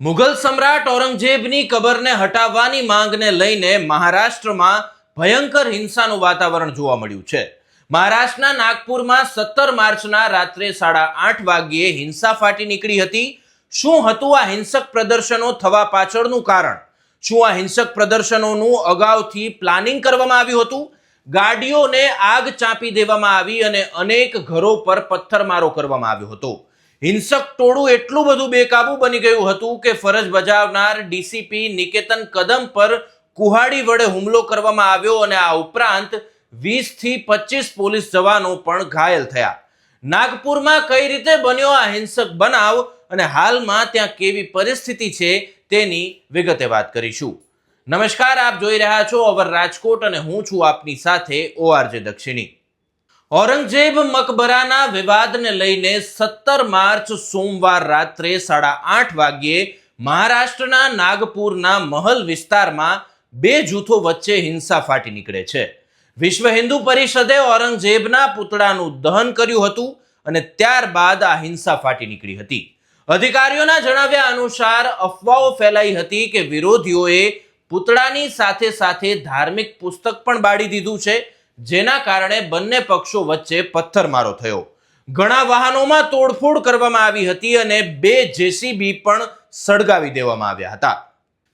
મુઘલ સમ્રાટ ઔરંગઝેબની કબરને હટાવવાની માંગને લઈને મહારાષ્ટ્રમાં ભયંકર હિંસાનું વાતાવરણ જોવા મળ્યું છે. મહારાષ્ટ્રના નાગપુરમાં સત્તર માર્ચના રાત્રે સાડા આઠ વાગ્યે હિંસા ફાટી નીકળી હતી. શું હતું આ હિંસક પ્રદર્શનો થવા પાછળનું કારણ? શું આ હિંસક પ્રદર્શનોનું અગાઉથી પ્લાનિંગ કરવામાં આવ્યું હતું? ગાડીઓને આગ ચાંપી દેવામાં આવી અને અનેક ઘરો પર પથ્થરમારો કરવામાં આવ્યો હતો. હિંસક ટોળું એટલું બધું બેકાબુ બની ગયું હતું કે ફરજ બજાવનાર ડીસીપી નિકેતન કદમ પર કુહાડી વડે હુમલો કરવામાં આવ્યો અને આ ઉપરાંત વીસથી પચીસ પોલીસ જવાનો પણ ઘાયલ થયા. નાગપુરમાં કઈ રીતે બન્યો આ હિંસક બનાવ અને હાલમાં ત્યાં કેવી પરિસ્થિતિ છે તેની વિગતે વાત કરીશું. નમસ્કાર, આપ જોઈ રહ્યા છો અવર રાજકોટ અને હું છું આપની સાથે ઓઆરજે દક્ષિણી. ઔરંગઝેબ મકબરાના વિવાદને લઈને સત્તર માર્ચ સોમવાર રાત્રે સાડા આઠ વાગ્યે મહારાષ્ટ્રના નાગપુરના મહલ વિસ્તારમાં બે જૂથો વચ્ચે હિંસા ફાટી નીકળે છે. વિશ્વ હિન્દુ પરિષદે ઔરંગઝેબના પુતળાનું દહન કર્યું હતું અને ત્યારબાદ આ હિંસા ફાટી નીકળી હતી. અધિકારીઓના જણાવ્યા અનુસાર અફવાઓ ફેલાઈ હતી કે વિરોધીઓએ પુતળાની સાથે સાથે ધાર્મિક પુસ્તક પણ બાળી દીધું છે જેના કારણે બંને પક્ષો વચ્ચે પથ્થરમારો થયો. ઘણા વાહનોમાં તોડફોડ કરવામાં આવી હતી અને બે જેસીબી પણ સળગાવી દેવામાં આવ્યા હતા.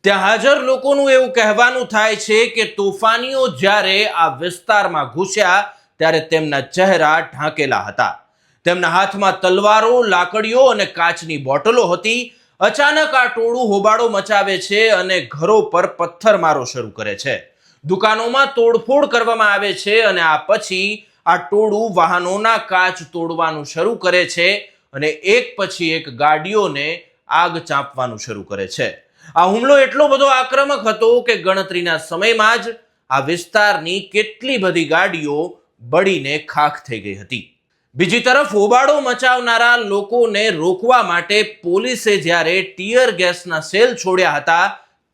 ત્યાં હાજર લોકોનું એવું કહેવાનું થાય છે કે તોફાનીઓ જ્યારે આ વિસ્તારમાં ઘૂસ્યા, ત્યારે તેમના ચહેરા ઢાંકેલા હતા. તેમના હાથમાં તલવારો, લાકડીઓ અને કાચની બોટલો હતી. અચાનક આ ટોળું હોબાળો મચાવે છે અને ઘરો પર પથ્થરમારો શરૂ કરે છે. દુકાનોમાં તોડફોડ કરવામાં આવે છે અને આ પછી આ ટોળું વાહનોના કાચ તોડવાનું શરૂ કરે છે અને એક પછી એક ગાડીઓને આગ ચાંપવાનું શરૂ કરે છે. આ હુમલો એટલો બધો આક્રમક હતો કે ગણતરીના સમયમાં જ આ વિસ્તારની કેટલી બધી ગાડીઓ બળીને ખાખ થઈ ગઈ હતી. બીજી તરફ હોબાળો મચાવનારા લોકોને રોકવા માટે પોલીસે જ્યારે ટીયર ગેસના સેલ છોડ્યા હતા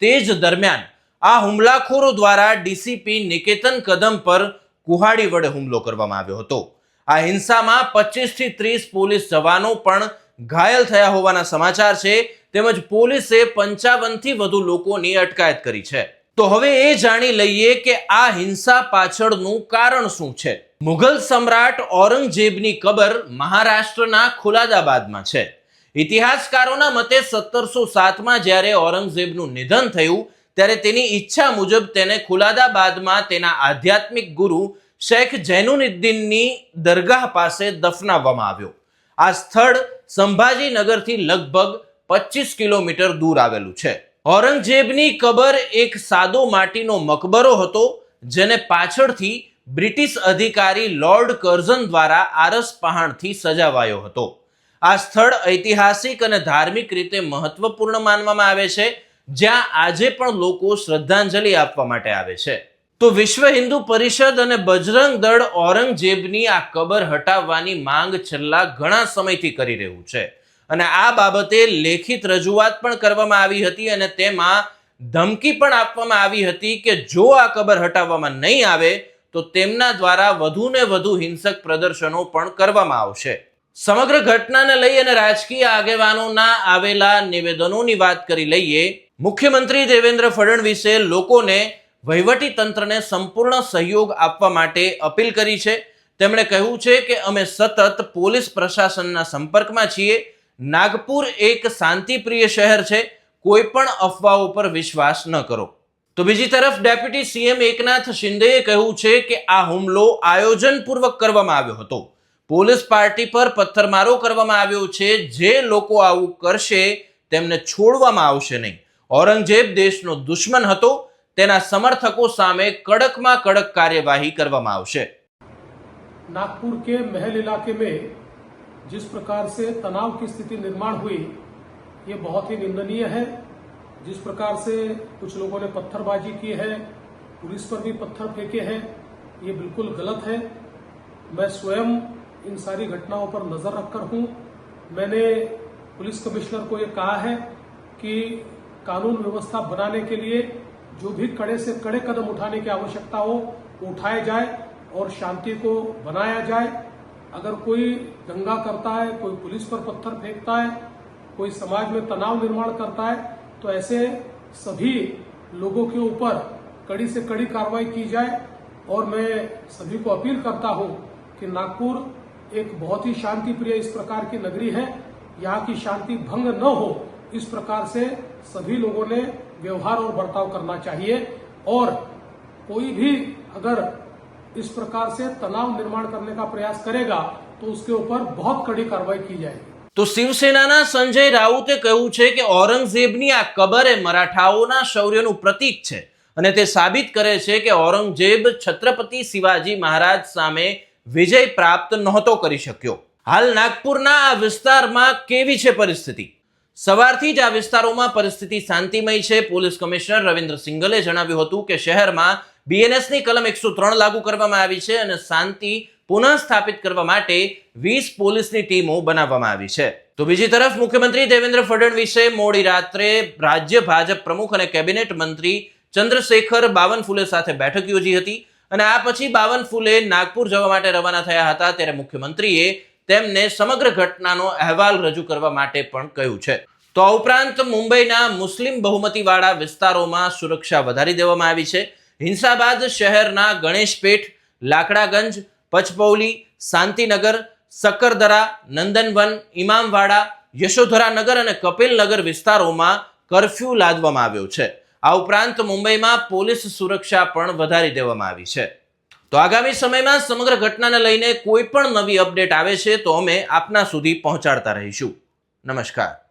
તે જ દરમિયાન આ હુમલાખોરો દ્વારા ડીસીપી નિકેતન કદમ પર કુહાડી વડે હુમલો કરવામાં આવ્યો હતો. આ હિંસામાં પચીસથી ત્રીસ પોલીસ જવાનો પણ ઘાયલ થયા હોવાના સમાચાર છે. તેમજ પોલીસે પંચાવનથી વધુ લોકોની અટકાયત કરી છે. તો હવે એ જાણી લઈએ કે આ હિંસા પાછળનું કારણ શું છે. મુઘલ સમ્રાટ ઔરંગઝેબની કબર મહારાષ્ટ્રના ખુલાદાબાદમાં છે. ઇતિહાસકારોના મતે સત્તરસો સાતમાં જ્યારે ઔરંગઝેબનું નિધન થયું ત્યારે તેની ઈચ્છા મુજબ તેને ખુલાદાબાદમાં તેના આધ્યાત્મિક ગુરુ શેખ જૈનુનિદ્દીનની દરગાહ પાસે દફનાવવામાં આવ્યો. આ સ્થળ સંભાજીનગરથી લગભગ પચીસ કિલોમીટર દૂર આવેલું છે. ઔરંગઝેબની કબર એક સાદો માટીનો મકબરો હતો, જેને પાછળથી બ્રિટિશ અધિકારી લોર્ડ કર્ઝન દ્વારા આરસ પહાણથી સજાવાયો હતો. આ સ્થળ ઐતિહાસિક અને ધાર્મિક રીતે મહત્વપૂર્ણ માનવામાં આવે છે. જ્યાં આજે પણ લોકો શ્રદ્ધાંજલિ આપવા માટે આવે છે. તો વિશ્વ હિન્દુ પરિષદ અને બજરંગ દળ ઔરંગઝેબની આ કબર હટાવવાની માંગ છેલ્લા ઘણા સમયથી કરી રહ્યું છે. અને આ બાબતે લેખિત રજૂઆત પણ કરવામાં આવી હતી અને તેમાં ધમકી પણ આપવામાં આવી હતી કે જો આ કબર હટાવવામાં નહીં આવે, તો તેમના દ્વારા વધુને વધુ હિંસક પ્રદર્શનો પણ કરવામાં આવશે. સમગ્ર ઘટનાને લઈ અને રાજકીય આગેવાનોના આવેલા નિવેદનોની વાત કરી લઈએ મુખ્યમંત્રી દેવેન્દ્ર ફડણવીસે લોકોને વહીવટી તંત્રને સંપૂર્ણ સહયોગ આપવા માટે અપીલ કરી છે. તેમણે કહ્યું છે કે અમે સતત પોલીસ પ્રશાસનના સંપર્કમાં છીએ. નાગપુર એક શાંતિપ્રિય શહેર છે. કોઈ પણ અફવાઓ પર વિશ્વાસ ન કરો. તો બીજી તરફ ડેપ્યુટી સીએમ એકનાથ શિંદેએ કહ્યું છે કે આ હુમલો આયોજનપૂર્વક કરવામાં આવ્યો હતો. પોલીસ પાર્ટી પર પથ્થરમારો કરવામાં આવ્યો છે. જે લોકો આવું કરશે તેમને છોડવામાં આવશે નહીં. ઔરંગઝેબ દેશનો દુશ્મન હતો તેના સમર્થકો સામે કડકમાં કડક કાર્યવાહી કરવામાં આવશે नागपुर के महल इलाके में जिस प्रकार से तनाव की स्थिति निर्माण हुई ये बहुत ही निंदनीय है जिस प्रकार से कुछ लोगों ने पत्थरबाजी की है पुलिस पर भी पत्थर फेंके हैं ये बिल्कुल गलत है मैं स्वयं इन सारी घटनाओं पर नजर रखकर हूं मैंने पुलिस कमिश्नर को ये कहा है कि कानून व्यवस्था बनाने के लिए जो भी कड़े से कड़े कदम उठाने की आवश्यकता हो, उठाए जाए और शांति को बनाया जाए। अगर कोई दंगा करता है, कोई पुलिस पर पत्थर फेंकता है, कोई समाज में तनाव निर्माण करता है तो ऐसे सभी लोगों के ऊपर कड़ी से कड़ी कार्रवाई की जाए। और मैं सभी को अपील करता हूँ कि नागपुर एक बहुत ही शांति प्रिय इस प्रकार की नगरी है। यहाँ की शांति भंग न हो, इस प्रकार से सभी लोगों ने व्यवहार और बर्ताव करना चाहिए और कोई भी अगर इस प्रकार से तनाव निर्माण करने का प्रयास करेगा तो उसके ऊपर बहुत कड़ी कार्रवाई की जाएगी તો શિવસેનાના સંજય રાઉતે કહ્યું છે કે ઔરંગઝેબની આ કબર એ મરાઠાઓના શૌર્યનું પ્રતીક છે અને તે સાબિત કરે છે કે ઔરંગઝેબ છત્રપતિ શિવાજી મહારાજ સામે વિજય પ્રાપ્ત નહોતો કરી શક્યો હાલ નાગપુરના આ વિસ્તારમાં કેવી છે પરિસ્થિતિ સવારથી જ આ વિસ્તારોમાં પરિસ્થિતિ શાંતિમય છે. પોલીસ કમિશનર રવિન્દ્ર સિંગલે જણાવ્યું હતું કે શહેરમાં બીએનએસની કલમ એકસો ત્રણ લાગુ કરવામાં આવી છે અને શાંતિ પુનઃ સ્થાપિત કરવા માટે વીસ પોલીસની ટીમો બનાવવામાં આવી છે. તો બીજી તરફ મુખ્યમંત્રી દેવેન્દ્ર ફડણવીસે મોડી રાત્રે રાજ્ય ભાજપ પ્રમુખ અને કેબિનેટ મંત્રી ચંદ્રશેખર બાવનફુલે સાથે બેઠક યોજી હતી અને આ પછી બાવનફુલે નાગપુર જવા માટે રવાના થયા હતા. ત્યારે મુખ્યમંત્રીએ તેમને સમગ્ર ઘટનાનો અહેવાલ રજૂ કરવા માટે પણ કહ્યું છે. તો આ ઉપરાંત મુંબઈના મુસ્લિમ બહુમતીવાળા વિસ્તારોમાં સુરક્ષા વધારી દેવામાં આવી છે. હિંસા બાદ શહેરના ગણેશપેઠ, લાકડાગંજ, પચપૌલી, શાંતિનગર સક્કરદરા નંદનવન ઇમામવાડા યશોધરાનગર અને કપિલનગર વિસ્તારોમાં કરફ્યુ લાદવામાં આવ્યો છે. આ ઉપરાંત મુંબઈમાં પોલીસ સુરક્ષા પણ વધારી દેવામાં આવી છે. તો આગામી સમયમાં સમગ્ર ઘટનાને લઈને કોઈ પણ નવી અપડેટ આવે છે તો અમે આપના સુધી પહોંચાડતા રહીશું. નમસ્કાર.